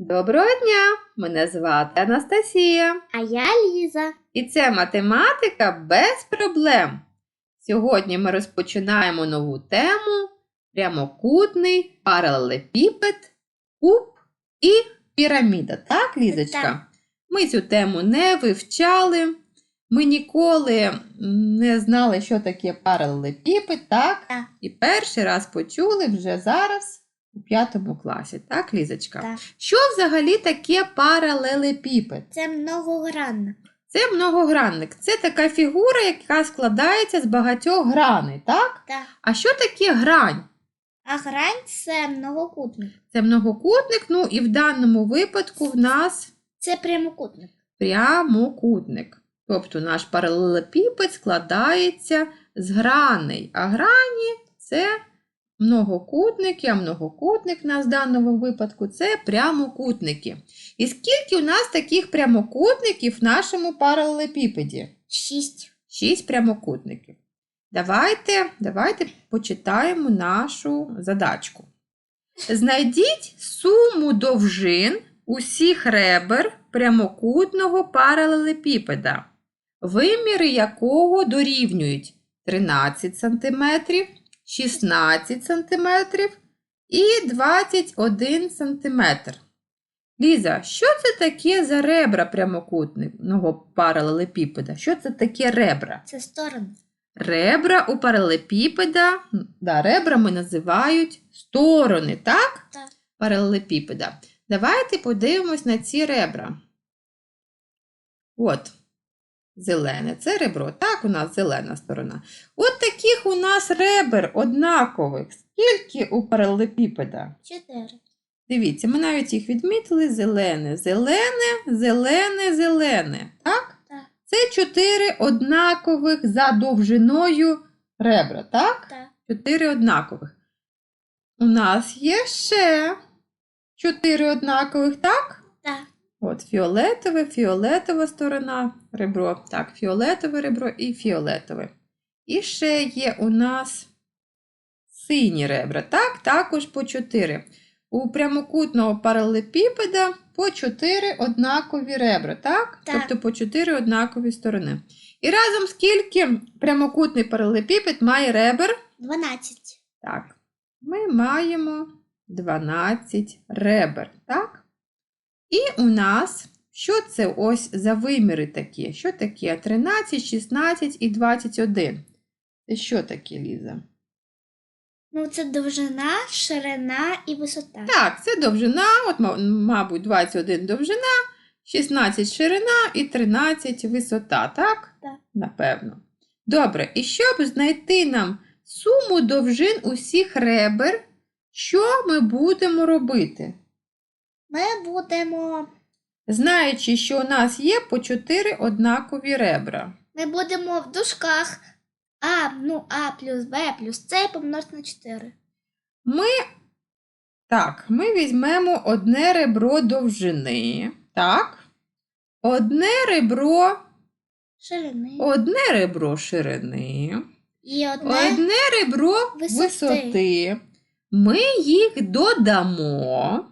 Доброго дня! Мене звати Анастасія. А я Ліза. І це математика без проблем. Сьогодні ми розпочинаємо нову тему прямокутний паралелепіпед, куб і піраміда. Так, Лізочка? Так. Ми цю тему не вивчали. Ми ніколи не знали, що таке паралелепіпед, так? Так. І перший раз почули вже зараз у п'ятому класі, так, Лізочка? Так. Що взагалі таке паралелепіпед? Це многогранна. Це многогранник. Це така фігура, яка складається з багатьох граней, так? Так. А що таке грань? А грань це многокутник. Це многокутник, ну і в даному випадку в нас Це прямокутник. прямокутник. Тобто наш паралелепіпед складається з граней, а грані це многокутники, а многокутник в нас в даному випадку це прямокутники. І скільки у нас таких прямокутників в нашому паралелепіпеді? Шість. Шість прямокутників. Давайте, давайте почитаємо нашу задачку. Знайдіть суму довжин усіх ребер прямокутного паралелепіпеда, виміри якого дорівнюють 13 см, 16 см і 21 см. Ліза, що це таке за ребра прямокутного паралелепіпеда? Що це таке ребра? Це сторони. Ребра у паралелепіпеда, да, ребрами називають сторони, так? Так. Паралелепіпеда. Давайте подивимось на ці ребра. От, зелене це ребро. Так, у нас зелена сторона. От таких у нас ребер однакових. Скільки у паралелепіпеда? Чотири. Дивіться, ми навіть їх відмітили: зелене, зелене, зелене, зелене. Так? Так. Це чотири однакових за довжиною ребра, так? Так. Чотири однакових. У нас є ще чотири однакових, так? Так. От фіолетове, фіолетова сторона ребро. Так, фіолетове ребро і фіолетове. І ще є у нас сині ребра. Так, також по 4. У прямокутного паралелепіпеда по 4 однакові ребра, так? Так. Тобто по 4 однакові сторони. І разом скільки прямокутний паралелепіпед має ребер? Дванадцять. Так, ми маємо 12 ребер, так? І у нас, що це ось за виміри такі? Що таке? 13, 16 і 21. Це що таке, Ліза? Ну, це довжина, ширина і висота. Так, це довжина, от, мабуть, 21 довжина, 16 ширина і 13 висота, так? Так. Напевно. Добре, і щоб знайти нам суму довжин усіх ребер, що ми будемо робити? Ми будемо. Знаючи, що у нас є по 4 однакові ребра. Ми будемо в дужках А, ну, А плюс Б плюс С помножити на 4. Ми, так, ми візьмемо одне ребро довжини. Так. Одне ребро, Ширини. одне ребро ширини. І одне. Одне ребро Висоти. висоти. Ми їх додамо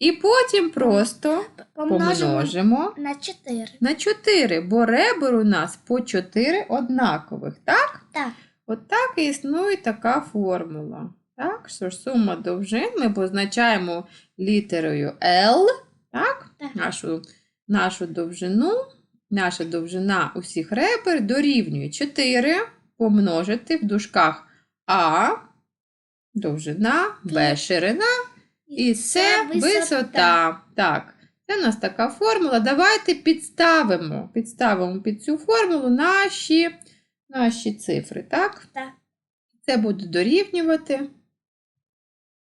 і потім просто Помножимо помножимо на 4. на 4, бо ребер у нас по 4 однакових, так? Так. От так і існує така формула. Так, що ж сума довжин ми позначаємо літерою L, так? Так. Нашу, нашу довжину, наша довжина усіх ребер дорівнює 4 помножити в дужках А, довжина, Б ширина і С висота. Так, це у нас така формула. Давайте підставимо, підставимо під цю формулу наші, наші цифри, так? Так. Це буде дорівнювати.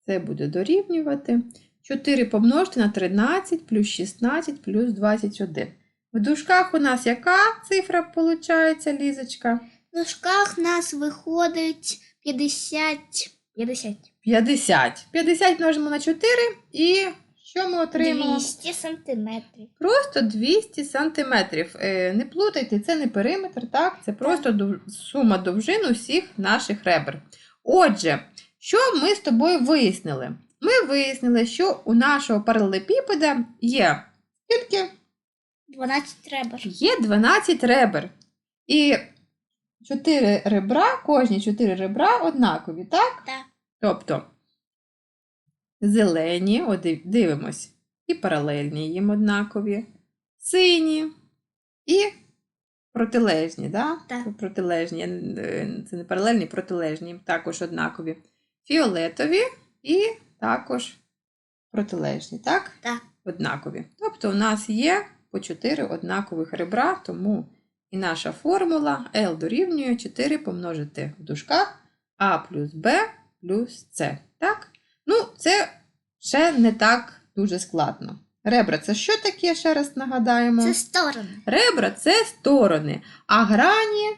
Це буде дорівнювати. 4 помножити на 13 плюс 16 плюс 21. В дужках у нас яка цифра виходить, Лізочка? В дужках нас виходить 50. 50. 50. 50 множимо на 4 і що ми отримаємо? 200 сантиметрів. Просто 200 сантиметрів. Е, Не плутайте, це не периметр, так? Це просто дов- сума довжин усіх наших ребер. Отже, що ми з тобою вияснили? ми вияснили, що у нашого паралелепіпеда є скільки? 12 ребер. Є 12 ребер. І 4 ребра, кожні 4 ребра однакові, так? Так. Тобто зелені, дивимось, і паралельні їм однакові, сині і протилежні, да? Так. Протилежні, е, це не паралельні, протилежні, також однакові. Фіолетові і також протилежні, так? Так. Однакові. Тобто у нас є по 4 однакових ребра, тому і наша формула L дорівнює 4 помножити в дужках А плюс Б плюс С. Так? Ну, це ще не так дуже складно. Ребра це що таке, ще раз нагадаємо? Це сторони. Ребра це сторони, а грані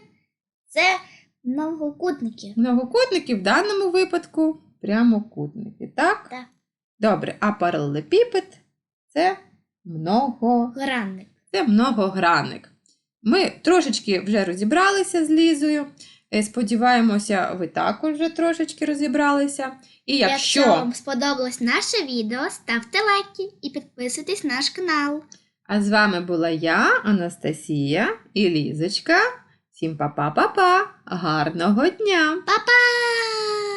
Це многокутники. многокутники в даному випадку прямокутники. Так? Так. Добре, а паралелепіпед це много Гранник. Це многогранник. Ми трошечки вже розібралися з Лізою. Е, Сподіваємося, ви також вже трошечки розібралися. І якщо, Якщо вам сподобалось наше відео, ставте лайки і підписуйтесь на наш канал. а з вами була я, Анастасія і Лізочка. Всім па-па-па-па! Гарного дня! Па-па!